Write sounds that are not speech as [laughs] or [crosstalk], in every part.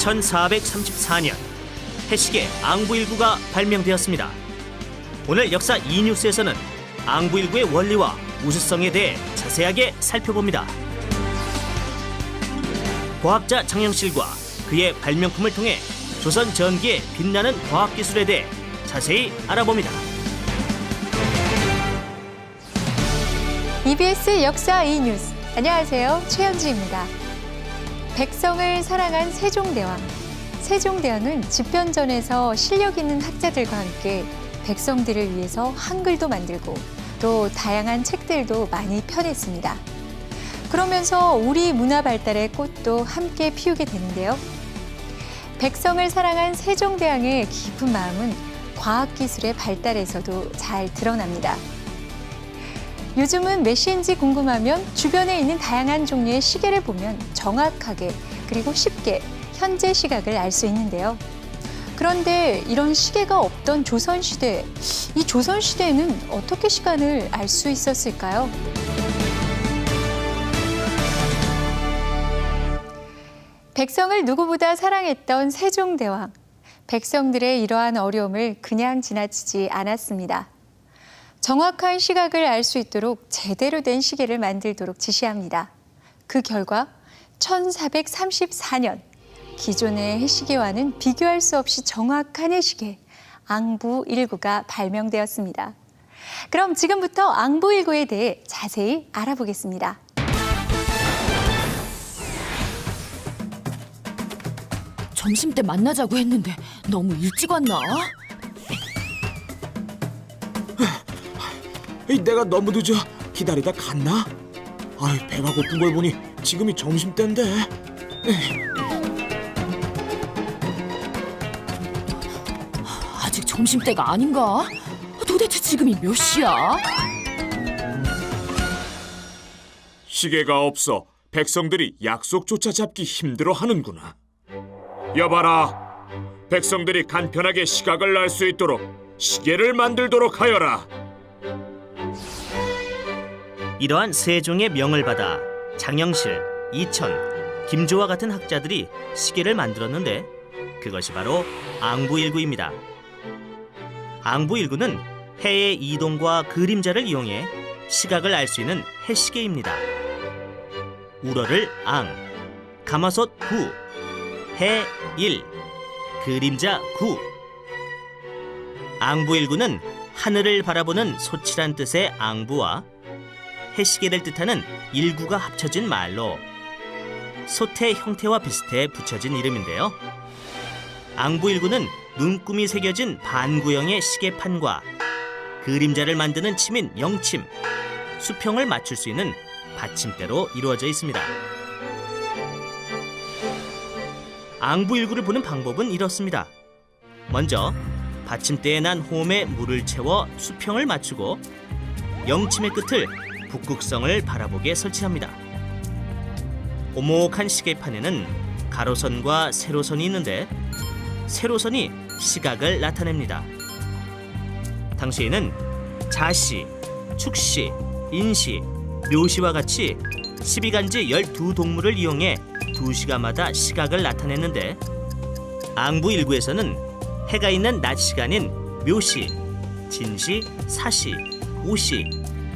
(1434년) 해시계 앙부 일구가 발명되었습니다. 오늘 역사 E 뉴스에서는 앙부일구의 원리와 우수성에 대해 자세하게 살펴봅니다. 과학자 장영실과 그의 발명품을 통해 조선 전기의 빛나는 과학 기술에 대해 자세히 알아봅니다. EBS 역사 E 뉴스 안녕하세요 최현주입니다. 백성을 사랑한 세종대왕. 세종대왕은 집변전에서 실력 있는 학자들과 함께 백성들을 위해서 한글도 만들고 또 다양한 책들도 많이 펴냈습니다. 그러면서 우리 문화 발달의 꽃도 함께 피우게 되는데요. 백성을 사랑한 세종대왕의 깊은 마음은 과학기술의 발달에서도 잘 드러납니다. 요즘은 몇시인지 궁금하면 주변에 있는 다양한 종류의 시계를 보면 정확하게 그리고 쉽게 현재 시각을 알 수 있는데요. 그런데 이런 시계가 없던 조선시대, 이 조선시대에는 어떻게 시간을 알 수 있었을까요? 백성을 누구보다 사랑했던 세종대왕. 백성들의 이러한 어려움을 그냥 지나치지 않았습니다. 정확한 시각을 알 수 있도록 제대로 된 시계를 만들도록 지시합니다. 그 결과 1434년 기존의 해시계와는 비교할 수 없이 정확한 해시계 앙부 19가 발명되었습니다. 그럼 지금부터 앙부 19에 대해 자세히 알아보겠습니다. 점심 때 만나자고 했는데 너무 일찍 왔나? 에이, 내가 너무 늦어 기다리다 갔나? 아이 배가 고픈 걸 보니 지금이 점심 때인데. 아직 점심 때가 아닌가? 도대체 지금이 몇 시야? 시계가 없어 백성들이 약속조차 잡기 힘들어 하는구나. 여봐라, 백성들이 간편하게 시각을 알수 있도록 시계를 만들도록 하여라. 이러한 세종의 명을 받아 장영실, 이천, 김조와 같은 학자들이 시계를 만들었는데 그것이 바로 앙부일구입니다. 앙부 일구는 해의 이동과 그림자를 이용해 시각을 알 수 있는 해시계입니다. 우러를 앙, 가마솥 구, 해 일, 그림자 구. 앙부 일구는 하늘을 바라보는 소치란 뜻의 앙부와 해시계를 뜻하는 일구가 합쳐진 말로 소태 형태와 비슷해 붙여진 이름인데요. 앙부 일구는 눈금이 새겨진 반구형의 시계판과 그림자를 만드는 침인 영침, 수평을 맞출 수 있는 받침대로 이루어져 있습니다. 앙부 일구를 보는 방법은 이렇습니다. 먼저 받침대에 난 홈에 물을 채워 수평을 맞추고 영침의 끝을 북극성을 바라보게 설치합니다. 오목한 시계판에는 가로선과 세로선이 있는데 세로선이 시각을 나타냅니다. 당시에는 자시, 축시, 인시, 묘시와 같이 12간지 12동물을 이용해 2시간마다 시각을 나타냈는데 앙부 일구에서는 해가 있는 낮 시간인 묘시, 진시, 사시, 오시,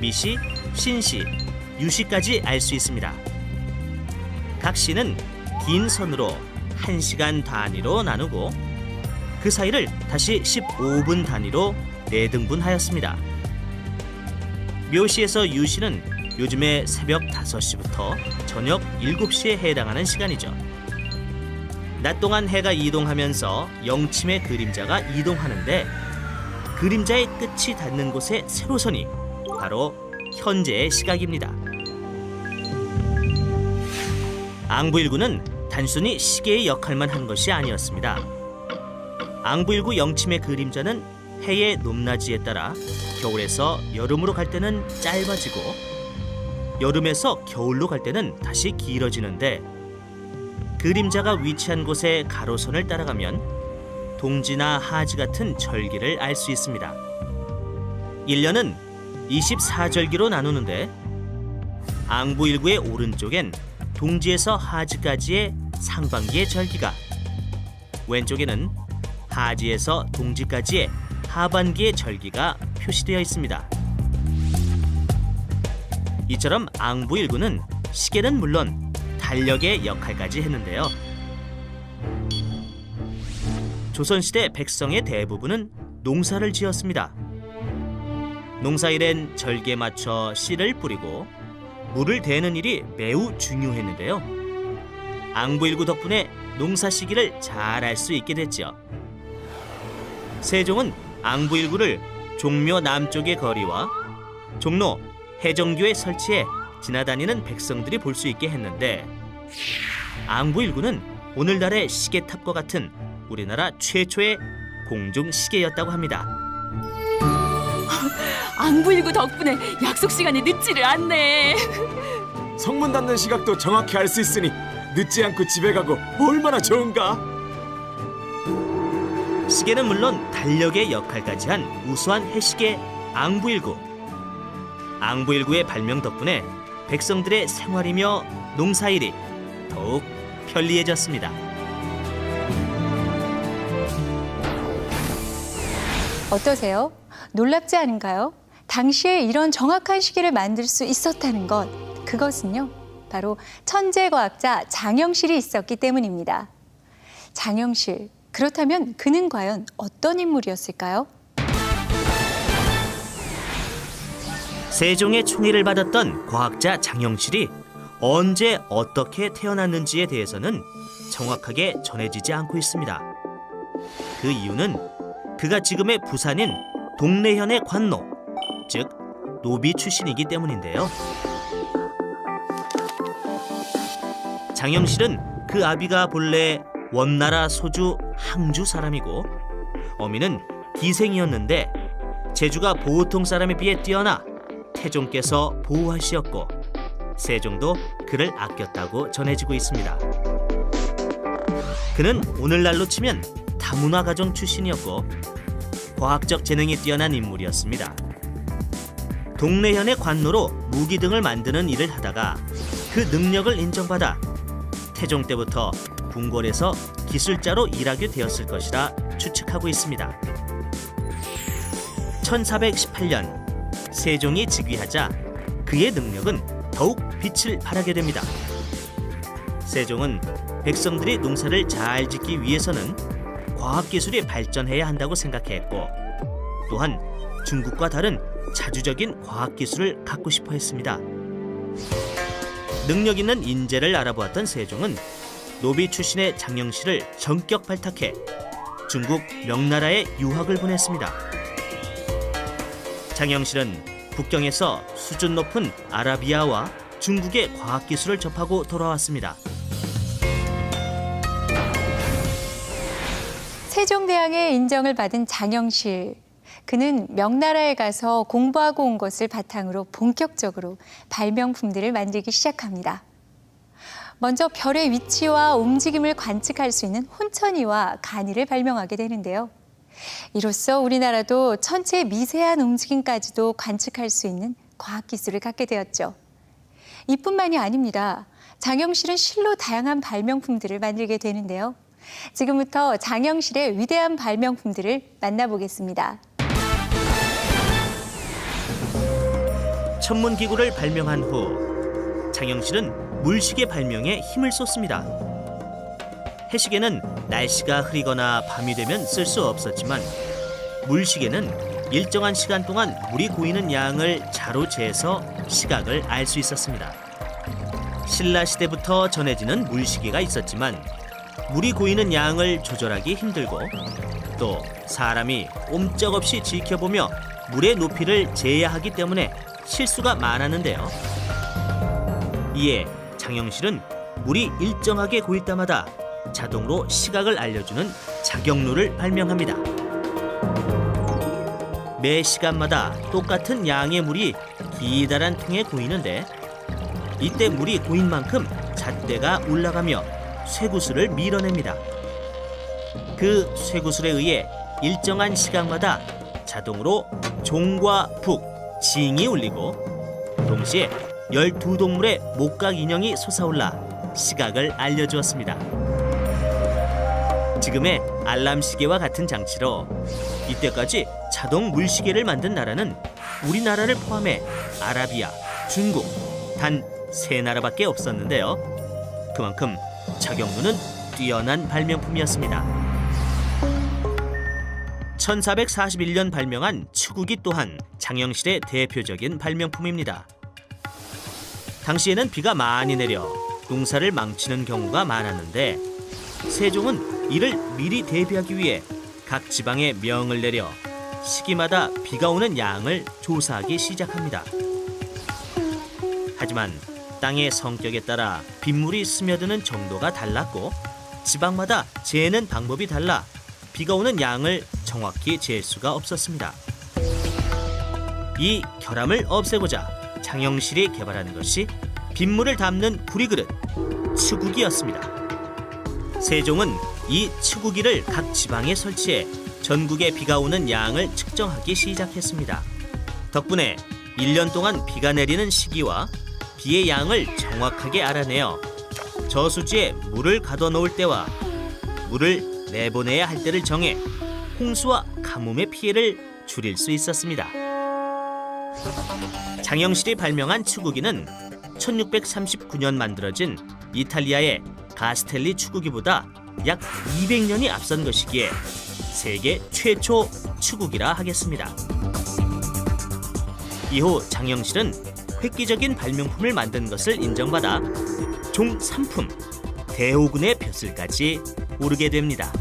미시, 신시, 유시까지 알 수 있습니다. 각 시는 긴 선으로 1시간 단위로 나누고 그 사이를 다시 15분 단위로 네등분하였습니다. 묘시에서 유시는 요즘에 새벽 5시부터 저녁 7시에 해당하는 시간이죠. 낮 동안 해가 이동하면서 영침의 그림자가 이동하는데 그림자의 끝이 닿는 곳의 세로선이 바로 현재의 시각입니다. 앙부 일구는 단순히 시계의 역할만 한 것이 아니었습니다. 앙부일구 영침의 그림자는 해의 높낮이에 따라 겨울에서 여름으로 갈 때는 짧아지고 여름에서 겨울로 갈 때는 다시 길어지는데 그림자가 위치한 곳의 가로선을 따라가면 동지나 하지 같은 절기를 알 수 있습니다. 1년은 24절기로 나누는데 앙부일구의 오른쪽엔 동지에서 하지까지의 상반기의 절기가 왼쪽에는 하지에서 동지까지의 하반기의 절기가 표시되어 있습니다. 이처럼 앙부 일구는 시계는 물론 달력의 역할까지 했는데요. 조선시대 백성의 대부분은 농사를 지었습니다. 농사일엔 절기에 맞춰 씨를 뿌리고 물을 대는 일이 매우 중요했는데요. 앙부일구 덕분에 농사 시기를 잘 알 수 있게 됐죠. 세종은 앙부일구를 종묘 남쪽의 거리와 종로 해정교에 설치해 지나다니는 백성들이 볼 수 있게 했는데 앙부일구는 오늘날의 시계탑과 같은 우리나라 최초의 공중 시계였다고 합니다. [laughs] 앙부일구 덕분에 약속 시간에 늦지를 않네. 성문 닫는 시각도 정확히 알 수 있으니 늦지 않고 집에 가고 얼마나 좋은가? 시계는 물론 달력의 역할까지 한 우수한 해시계 앙부일구. 앙부일구의 발명 덕분에 백성들의 생활이며 농사일이 더욱 편리해졌습니다. 어떠세요? 놀랍지 않은가요? 당시에 이런 정확한 시계를 만들 수 있었다는 것, 그것은요, 바로 천재 과학자 장영실이 있었기 때문입니다. 장영실, 그렇다면 그는 과연 어떤 인물이었을까요? 세종의 총애를 받았던 과학자 장영실이 언제 어떻게 태어났는지에 대해서는 정확하게 전해지지 않고 있습니다. 그 이유는 그가 지금의 부산인 동래현의 관노, 즉 노비 출신이기 때문인데요. 장영실은 그 아비가 본래 원나라 소주 항주 사람이고 어미는 기생이었는데 제주가 보통 사람에 비해 뛰어나 태종께서 보호하시었고 세종도 그를 아꼈다고 전해지고 있습니다. 그는 오늘날로 치면 다문화 가정 출신이었고 과학적 재능이 뛰어난 인물이었습니다. 동래현의 관노로 무기 등을 만드는 일을 하다가 그 능력을 인정받아 태종 때부터 궁궐에서 기술자로 일하게 되었을 것이라 추측하고 있습니다. 1418년 세종이 즉위하자 그의 능력은 더욱 빛을 발하게 됩니다. 세종은 백성들이 농사를 잘 짓기 위해서는 과학기술이 발전해야 한다고 생각했고 또한 중국과 다른 자주적인 과학기술을 갖고 싶어 했습니다. 능력 있는 인재를 알아보았던 세종은 노비 출신의 장영실을 전격 발탁해 중국 명나라에 유학을 보냈습니다. 장영실은 북경에서 수준 높은 아라비아와 중국의 과학 기술을 접하고 돌아왔습니다. 세종대왕의 인정을 받은 장영실. 그는 명나라에 가서 공부하고 온 것을 바탕으로 본격적으로 발명품들을 만들기 시작합니다. 먼저 별의 위치와 움직임을 관측할 수 있는 혼천이와 간이를 발명하게 되는데요. 이로써 우리나라도 천체의 미세한 움직임까지도 관측할 수 있는 과학 기술을 갖게 되었죠. 이뿐만이 아닙니다. 장영실은 실로 다양한 발명품들을 만들게 되는데요. 지금부터 장영실의 위대한 발명품들을 만나보겠습니다. 천문 기구를 발명한 후 장영실은 물시계 발명에 힘을 쏟습니다. 해시계는 날씨가 흐리거나 밤이 되면 쓸 수 없었지만 물시계는 일정한 시간 동안 물이 고이는 양을 자로 재서 시각을 알 수 있었습니다. 신라 시대부터 전해지는 물시계가 있었지만 물이 고이는 양을 조절하기 힘들고 또 사람이 꼼짝없이 지켜보며 물의 높이를 재야 하기 때문에 실수가 많았는데요. 이에 장영실은 물이 일정하게 고일 때마다 자동으로 시각을 알려주는 자경루를 발명합니다. 매 시간마다 똑같은 양의 물이 기다란 통에 고이는데 이때 물이 고인 만큼 잣대가 올라가며 쇠구슬을 밀어냅니다. 그 쇠구슬에 의해 일정한 시간마다 자동으로 종과 북, 징이 울리고 동시에 12동물의 목각 인형이 솟아올라 시각을 알려주었습니다. 지금의 알람 시계와 같은 장치로 이때까지 자동 물시계를 만든 나라는 우리나라를 포함해 아라비아, 중국 단 세 나라밖에 없었는데요. 그만큼 작용lu는 뛰어난 발명품이었습니다. 1441년 발명한 추구기 또한 장영실의 대표적인 발명품입니다. 당시에는 비가 많이 내려 농사를 망치는 경우가 많았는데 세종은 이를 미리 대비하기 위해 각 지방에 명을 내려 시기마다 비가 오는 양을 조사하기 시작합니다. 하지만 땅의 성격에 따라 빗물이 스며드는 정도가 달랐고 지방마다 재는 방법이 달라 비가 오는 양을 정확히 잴 수가 없었습니다. 이 결함을 없애고자 장영실이 개발한 것이 빗물을 담는 구리그릇 추구기였습니다. 세종은 이 추구기를 각 지방에 설치해 전국에 비가 오는 양을 측정하기 시작했습니다. 덕분에 1년 동안 비가 내리는 시기와 비의 양을 정확하게 알아내어 저수지에 물을 가둬 놓을 때와 물을 내보내야 할 때를 정해 홍수와 가뭄의 피해를 줄일 수 있었습니다. 장영실이 발명한 추구기는 1639년 만들어진 이탈리아의 가스텔리 추구기보다 약 200년이 앞선 것이기에 세계 최초 추구기라 하겠습니다. 이후 장영실은 획기적인 발명품을 만든 것을 인정받아 종 3품 대호군의 벼슬까지 오르게 됩니다.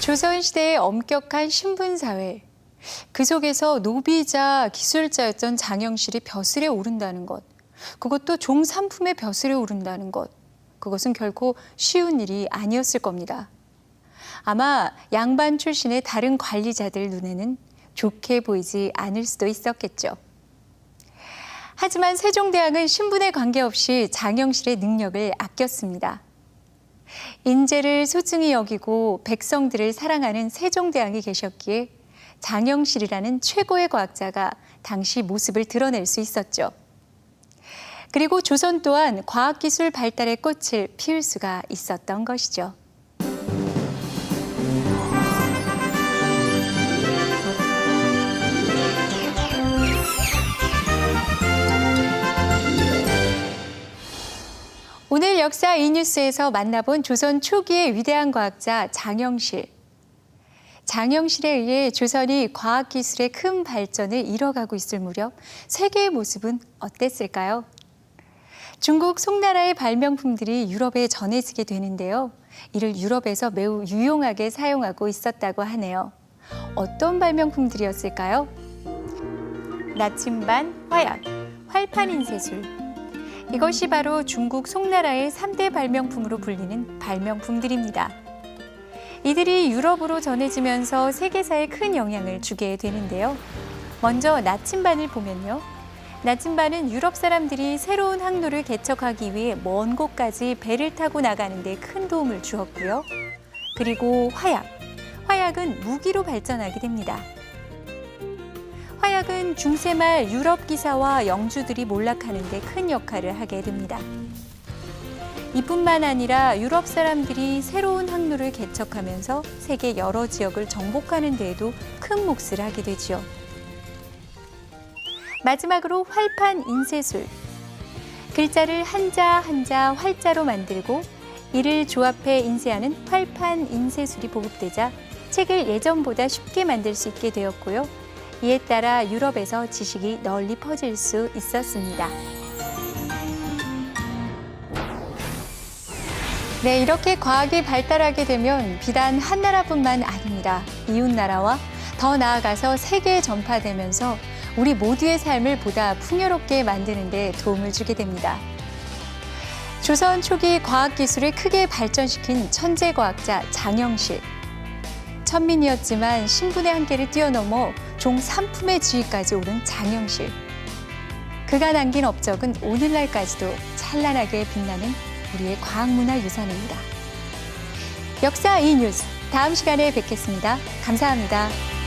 조선 시대의 엄격한 신분 사회. 그 속에서 노비자, 기술자였던 장영실이 벼슬에 오른다는 것. 그것도 종삼품의 벼슬에 오른다는 것. 그것은 결코 쉬운 일이 아니었을 겁니다. 아마 양반 출신의 다른 관리자들 눈에는 좋게 보이지 않을 수도 있었겠죠. 하지만 세종대왕은 신분에 관계없이 장영실의 능력을 아꼈습니다. 인재를 소중히 여기고 백성들을 사랑하는 세종대왕이 계셨기에 장영실이라는 최고의 과학자가 당시 모습을 드러낼 수 있었죠. 그리고 조선 또한 과학기술 발달의 꽃을 피울 수가 있었던 것이죠. 역사 이 뉴스에서 만나본 조선 초기의 위대한 과학자 장영실. 장영실에 의해 조선이 과학기술의 큰 발전을 이뤄가고 있을 무렵 세계의 모습은 어땠을까요? 중국 송나라의 발명품들이 유럽에 전해지게 되는데요. 이를 유럽에서 매우 유용하게 사용하고 있었다고 하네요. 어떤 발명품들이었을까요? 나침반, 화약, 활판 인쇄술, 이것이 바로 중국 송나라의 3대 발명품으로 불리는 발명품들입니다. 이들이 유럽으로 전해지면서 세계사에 큰 영향을 주게 되는데요. 먼저 나침반을 보면요. 나침반은 유럽 사람들이 새로운 항로를 개척하기 위해 먼 곳까지 배를 타고 나가는 데 큰 도움을 주었고요. 그리고 화약. 화약은 무기로 발전하게 됩니다. 화약은 중세 말 유럽 기사와 영주들이 몰락하는 데 큰 역할을 하게 됩니다. 이뿐만 아니라 유럽 사람들이 새로운 항로를 개척하면서 세계 여러 지역을 정복하는 데에도 큰 몫을 하게 되지요. 마지막으로 활판 인쇄술. 글자를 한자 한자 활자로 만들고 이를 조합해 인쇄하는 활판 인쇄술이 보급되자 책을 예전보다 쉽게 만들 수 있게 되었고요. 이에 따라 유럽에서 지식이 널리 퍼질 수 있었습니다. 네, 이렇게 과학이 발달하게 되면 비단 한 나라뿐만 아닙니다. 이웃 나라와 더 나아가서 세계에 전파되면서 우리 모두의 삶을 보다 풍요롭게 만드는 데 도움을 주게 됩니다. 조선 초기 과학 기술을 크게 발전시킨 천재 과학자 장영실. 천민이었지만 신분의 한계를 뛰어넘어 종 3품의 지위까지 오른 장영실. 그가 남긴 업적은 오늘날까지도 찬란하게 빛나는 우리의 과학문화 유산입니다. 역사 이 뉴스 다음 시간에 뵙겠습니다. 감사합니다.